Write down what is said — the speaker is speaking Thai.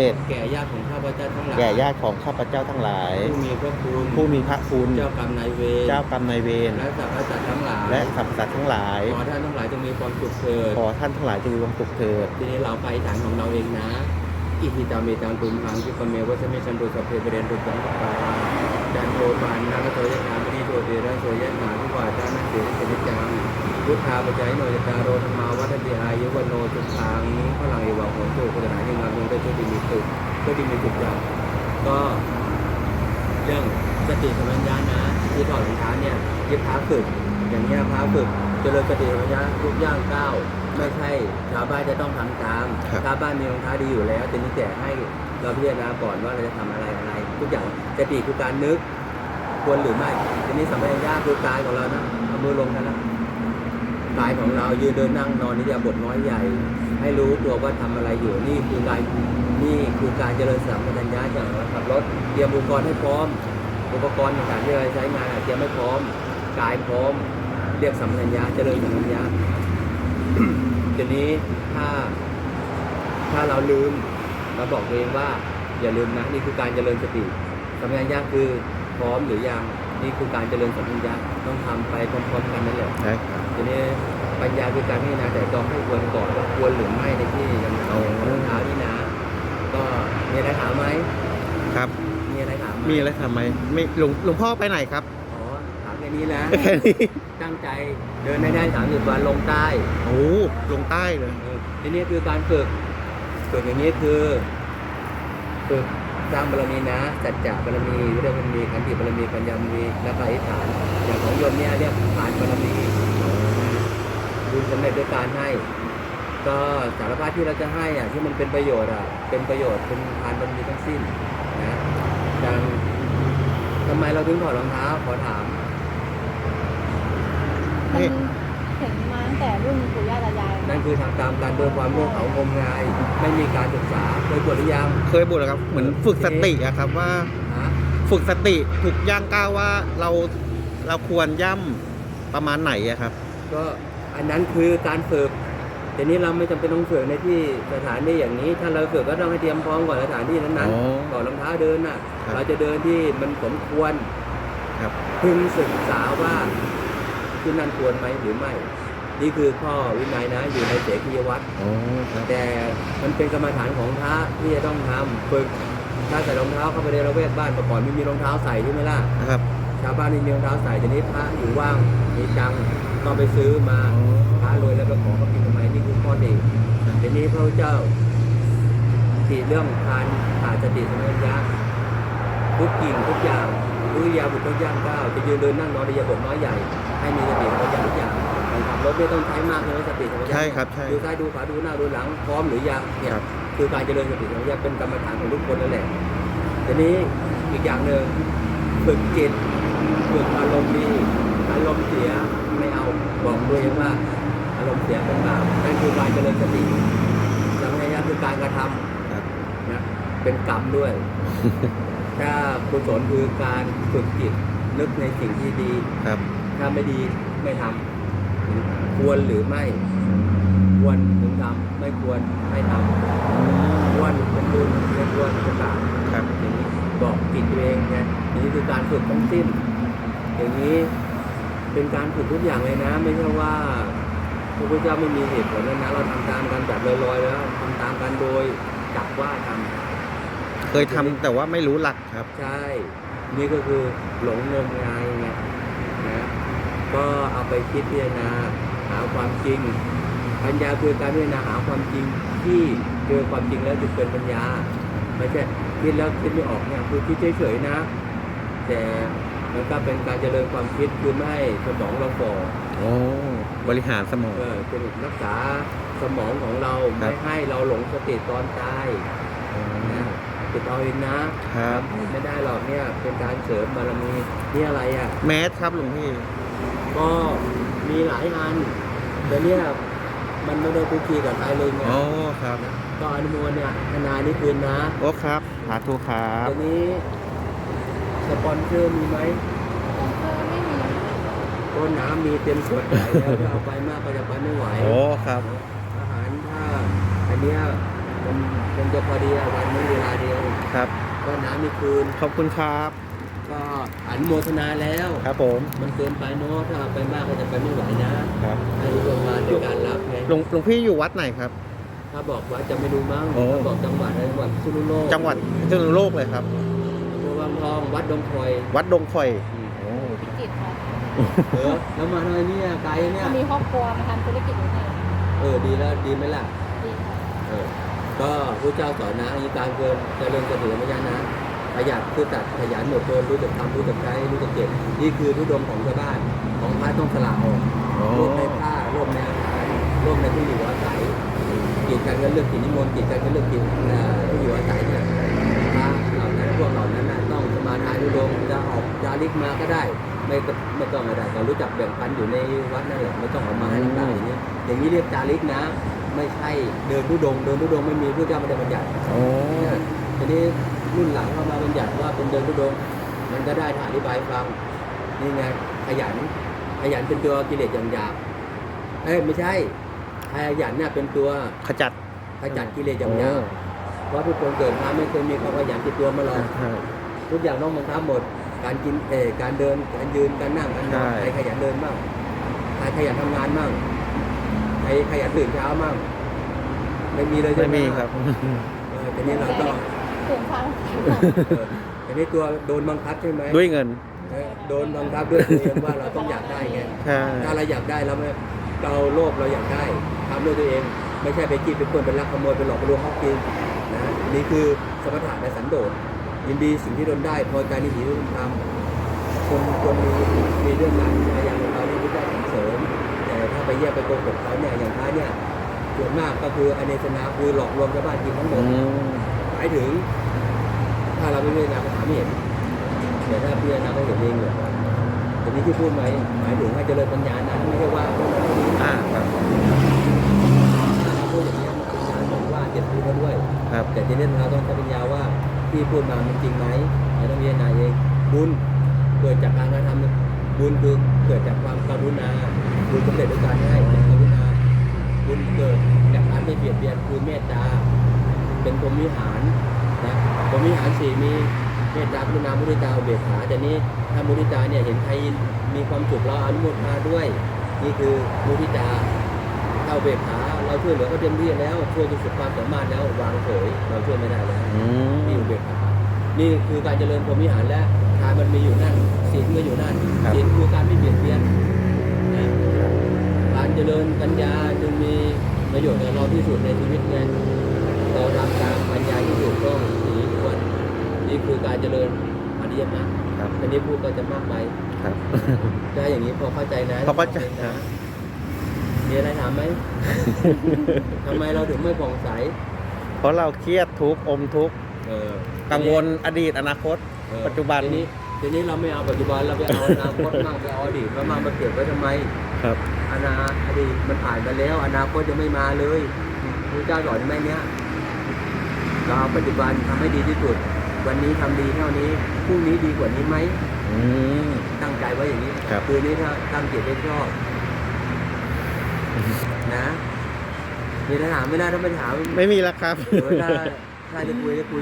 เดชแก่ญาติของข้าพเจ้าทั้งหลายแก่ญาติของข้าพเจ้าทั้งหลาย ผู้มีพระคุณผู้มีพระคุณเจ้ากรรมนายเวรเจ้ากรรมนายเวรและสรรพสัตว์ทั้งหลายและสรรพสัตว์ทั้งหลายขอท่านทั้งหลายจงมีความสุขเถิดขอท่านทั้งหลายจงมีความสุขเถิดทีนี้เราไปฐานของเราเองนะอิทิตาเมตังตุมหังคิปะเมวัสมิชันตุสัพเพเปเรนตุสังกปาจันโทปานนากโตยะนามินิโต เตระโสยะนาทุวาจานันเตเสนิจังพุทธาปัจายโนยตาโรธรรมาวัฏติอายุวโนทุขังพลังเอวะโหตุกุตนาหิมาลงได้ช่วยดีมีสุขช่วยดีมีสุขจังก็เรื่องสติสัมปชัญญะนะที่ถอดรองเท้าเนี่ยยึดเท้าฝึกอย่างเงี้ยเท้าฝึกเจริญสติสัมปชัญญะทุกย่างก้าวไม่ใช่ชาวบ้านจะต้องทำตามชาวบ้านมีรองเท้าดีอยู่แล้วแต่นี้แต่ให้เราพิจารณาก่อนว่าเราจะทำอะไรอะไร ทุกอย่างสติคือการนึก ควรหรือไม่ทีนี้สัมปชัญญะคือกายของเรานะเอามือลงกันนะกายของเรายืนเดินนั่งนอนนี่จะบทน้อยใหญ่ ให้รู้ตัวว่าทำอะไรอยู่นี่คือการนี่คือการเจริญสัมปชัญญะอย่างขับรถเตรียมอุปกรณ์ให้พร้อม อุปกรณ์ต่างๆที่เราใช้งานอาจจะไม่พร้อมกายพร้อม เรียกสัมปชัญญะเจริญสัมปชัญญะทีนี้ถ้าถ้าเราลืมเราบอกตัวเองว่าอย่าลืมนะนี่คือการเจริญสติสัมปชัญญะคือ พร้อมหรือยังนี่คือการเจริญสัมปชัญญะต้องทำไปพร้อมๆกันนั่นแหละใช่ครับทีนี้ปัญญาคือการพิจารณาแต่ต้องให้ควรก่อนว่าควรหรือไม่ในที่ยังเอารองเท้านี่นะก็มีอะไรถามไหมครับมีอะไรถามไหมีอะไรทำไหมไม่หลวงหลวงพ่อไปไหนครับอ๋อถามแค่นี้นะแค่นี้ตั้งใจเดินได้ได้สามสิบวันลงใต้โอ้ลงใต้เลยเออทีนี้คือการฝึกฝึกอย่างนี้คือฝึก สร้างบารมีนะสัจจะบารมีวิริยบารมีขันติบารมีปัญญาบารมีและปฏิฐานอย่างของโยมเนี่ยเรียกฐานบารมีบุญสำเร็จด้วยการให้ ก็สารพัดที่เราจะให้อะที่มันเป็นประโยชน์อะเป็นประโยชน์เป็นทานบารมีทั้งสิ้นนะดังทำไมเราถึงถอดรองเท้าขอถามมันเห็นมาตั้งแต่รุ่นปู่ นั่นคือทำตามการโดยความโง่เขลางมงาย ไม่มีการศึกษาเคยบวชหรือยังเคยบ่นแล้วครับ เหมือนฝึกสติอะครับว่า ฮะฝึกสติถูกย่างก้าวว่าเราเราควรย่ำประมาณไหนอะครับ ก็อันนั้นคือการฝึกทีนี้เราไม่จำเป็นต้องฝึกในที่สถานที่อย่างนี้ ถ้าเราฝึกก็ต้องให้เตรียมพร้อมก่อนสถานที่นั้นอ๋อๆก่อนรองเท้าเดินน่ะ ครับ เราจะเดินที่มันสมควร ครับ พึงศึกษาว่าที่นั่นควรไหมหรือไม่ นี่คือข้อวินัยนะอยู่ในเสกียวัตรโอ้ครับแต่มันเป็นกรรมฐานของพระที่จะต้องทำฝึกถ้าใส่รองเท้าเข้าไปในระแวกบ้านเมื่อก่อนไม่มีรองเท้าใส่ใช่ไหมล่ะนะครับชาวบ้านไม่มีรองเท้าใส่ทีนี้พระอยู่ว่างมีจังค์ก็ไปซื้อมาพระรวยแล้วไปขอเขากินทำไมนี่คือข้อดีทีนี้พระเจ้าตีเรื่องการขาดสติสัมปชัญญะทุกกิ่งทุกอย่างทุกอยางบุตรทุกย่างก้าวจะยืนเดินนั่งนอนในยาบทน้อยใหญ่ ให้มีสติสัมปชัญญะทุกอย่าง การขับรถไม่ต้องใช้มากใช่ไหมสติสัมปชัญญะใช่ครับใช่ ดูซ้ายดูขวาดูหน้าดูหลังพร้อมหรือยังเนี่ยครับ คือการเจริญสติสัมปชัญญะเป็นกรรมฐานของทุกคนนั่นแหละทีนี้อีกอย่างหนึ่งฝึกจิตฝึกอารมณ์ดีอารมณ์เสียไม่เอาบอกตัวเองว่าอารมณ์เสียเป็นบาปนั่นคือการเจริญสติสัมปชัญญะคือการกระทำ ครับ นะเป็นกรรมด้วย ถ้ากุศลคือการฝึกจิตนึกในสิ่งที่ดี ครับ ถ้าไม่ดีไม่ทำ ควรหรือไม่ ควรถึงทำไม่ควรไม่ทำควรเป็นบุญไม่ควรเป็นบาปครับอย่างนี้บอกจิตตัวเองไงอย่างนี้คือการฝึกทั้งสิ้น อย่างนี้เป็นการฝึกทุกอย่างเลยนะ ไม่ใช่ว่าพระพุทธเจ้าไม่มีเหตุผลนะนะเราทำตามกันแบบลอยๆแล้วทำตามกันโดยจับว่าทำเคยทำแต่ว่าไม่รู้หลักครับ ใช่ นี่ก็คือหลงงมงายไงนะ ก็เอาไปคิดพิจารณาหาความจริง ปัญญาคือการพิจารณาหาความจริงที่เจอความจริงแล้วจึงเป็นปัญญาไม่ใช่คิดแล้วคิดไม่ออกเนี่ยคือคิดเฉยๆนะ แต่มันก็เป็นการเจริญความคิดคือไม่ให้สมองเราฝ่อโอ้บริหารสมอง เออเป็นรักษาสมองของเราครับไม่ให้เราหลงสติตอนตายนะติดเอาเองนะครับ ไม่ได้หรอกเนี่ยเป็นการเสริมบารมีนี่อะไรอะ แมสครับหลวงพี่ ก็มีหลายอันแต่เนี่ยมันไม่ได้คุกคีกับใครเลยไงโอ้ครับก็อนุโมทเนี่ยนานี่คืนนะโอ้ครับสาธุครับเดี๋ยวนี้สปอนเซอร์มีไหมเออไม่มีก็น้ำมีเต็มขวดใหญ่แล้วถ้าเอาไปมากก็จะไปไม่ไหวโอ้ครับ อาหารถ้าอันเนี้ยมันคงจะพอดีอะวันนี้เวลาเดียวครับ ก็น้ำมีคืน ขอบคุณครับ ก็อนุโมทนาแล้ว ครับผมมันเกินไปเนาะถ้าเอาไปมากก็จะไปไม่ไหวนะครับให้รู้ประมาณในการรับไงหลวงหลวงพี่อยู่วัดไหนครับ ถ้าบอกว่าจะไม่รู้มั้งโอ้ ถ้าบอกจังหวัดอะไรจังหวัดพิษณุโลกจังหวัดพิษณุโลกเลยครับอำเภอวังทองวัดดงคอยวัดดงคอยอืมโอ้พิจิตรค่ะเออแล้วมาทำไมเนี่ยไกลเนี่ยมีครอบครัวมาทำธุรกิจอยู่นี่เออดีแล้วดีไหมล่ะดีค่ะเออก็พระเจ้าสอนนะมีการเกินเจริญเสถียรไม่ยานะ ประหยัดคือตัดขยันหมดตัวรู้จักทำรู้จักใช้รู้จักเก็บนี่คือทุดมของชาวบ้านของพระต้องสละออกโอ้ร่วมในผ้าร่วมในอาหารร่วมในที่อยู่อาศัยกิจการก็เลือกกิจนิมนต์กิจการก็เลือกกิจเอ่อที่อยู่อาศัยเนี่ยพระเหล่านั้นพวกเหล่านั้นน่ะต้องสมาทานทุดงจะออกจาริกมาก็ได้ ไม่ก็ไม่ต้องอะไรก็รู้จักแบ่งปันอยู่ในวัดนั่นแหละไม่ต้องเออกมาให้ลำบากอย่างนี้อย่างนี้เรียกจาริกนะ ไม่ใช่เดินทุดงค์เดินทุดงค์ไม่มีพระเจ้าไม่ได้บัญญัติโอ้เนี่ยทีนี้ รุ่นหลังเข้ามาบัญญัติว่าเป็นเดินทุดงค์มันก็ได้อธิบายฟังนี่ไงขยันขยันเป็นตัวกิเลสอย่างหยาบเอ้ยไม่ใช่ขยันเนี่ยเป็นตัวขจัดขจัดกิเลสอย่างหยาบเพราะทุกคนเกิดมาไม่เคยมีความขยันติดตัวมาหรอกใช่ทุกอย่างต้องบังคับหมด การกินเออการเดินการยืนการนั่งการนอนใช่ใครขยันเดินบ้างใครขยันทำงานบ้างใครขยันตื่นเช้าบ้างไม่มีเลยใช่ไม่ไหมมีครับเออทีนี้เราต้อง ตื่นเช้าเออทีนี้ตัวโดนบังคับใช่ไหมด้วยเงินเออโดนบังคับด้วยตัวเองว่าเราต้องอยากได้ไงใช่ ถ้าเราอยากได้เราไม่เราโลภเราอยากได้ทำด้วยตัวเอง ไม่ใช่ไปกินไปคนไปลักขโมยไปหลอกลวงเขากินนะนี่คือสมถะและสันโดษยินดีสิ่งที่ตนได้พอใจในสิ่งที่ตนทำคนคนมีมีเรื่องราวมีพยานของเราที่พุทธเจ้าสรรเสริญแต่ถ้าไปแยกไปโกหกเขาเนี่ยอย่างท้ายเนี่ยส่วนมากก็คืออเนสนาคือหลอกลวงชาวบ้านกินทั้งหมอืดม หมายถึง ถ้าเราไม่พิจารณาปัญหาไม่เห็นแต่ถ้าพิจารณาก็เห็นเองเลยแต่นี้ที่พูดไหมหมายถึงให้เจริญปัญญานะไม่ใช่ว่าพวกนั้นไม่ดีอ่าครับพูดอย่างนี้ยมันเป็นการบอกว่าเจ็บพูดเขาด้วย ครับ แต่ทีนี้เราต้องใช้ปัญญาว่าที่พูดมามันจริงไหมเราต้องพิจารณาเองบุญเกิดจากการกระทำบุญคือเกิดจากความกรุณาบุญสำเร็จด้วยการให้เป็นกรุณาบุญเกิดจากการไม่เบียดเบียนคือเมตตา เป็นพรหมวิหารนะพรหมวิหารสี่มีเมตตากรุณามุทิตาอุเบกขาแต่นี้ถ้ามุทิตาเนี่ยเห็นใครมีความสุขเราอนุโมทนาด้วย นี่คือมุทิตาถ้าอุเบกขาเราช่วยเหลือเขาเต็มที่แล้วช่วยจนสุดความสามารถแล้ววางเฉยเราช่วยไม่ได้แล้วอืมนี่อุเบกขานี่คือการเจริญพรหมวิหารและทานมันมีอยู่นั่นศีลก็อยู่นั่นศีลคือการไม่เบียดเบียนนะการเจริญปัญญาจึงมีประโยชน์กับเราที่สุดในชีวิตไง เราทำตามปัญญาที่ถูกต้องสีควรนี่คือการเจริญอริยมรรคครับอันนี้พูดก็จะมากไปครับถ้าอย่างนี้พอเข้าใจนะพอเข้าใจนะมีอะไรถามไหมทำไมเราถึงไม่ผ่องใส เพราะเราเครียดทุกข์อมทุกข์เออกังวลอดีตอนาคตเออปัจจุบันทีนี้ทีนี้เราไม่เอาปัจจุบันเราไปเอาอนาคตมั่งไปเอาอดีตมามั่งมาเก็บไว้ทำไม ครับอนาอดีตมันผ่านไปแล้ว อนาคตยังไม่มาเลยพระเจ้าสอนไหมเนี้ย เราเอาปัจจุบันทำให้ดีที่สุด วันนี้ทำดีเท่านี้พรุ่งนี้ดีกว่านี้ไหมอืม ตั้งใจไว้อย่างนี้ครับ คืนนี้ถ้าตั้งจิตได้ชอบนะมีอะไรถามไม่ได้ถ้าไม่ถามไม่มีแล้วครับ เออถ้าถ้าจะคุยจะคุย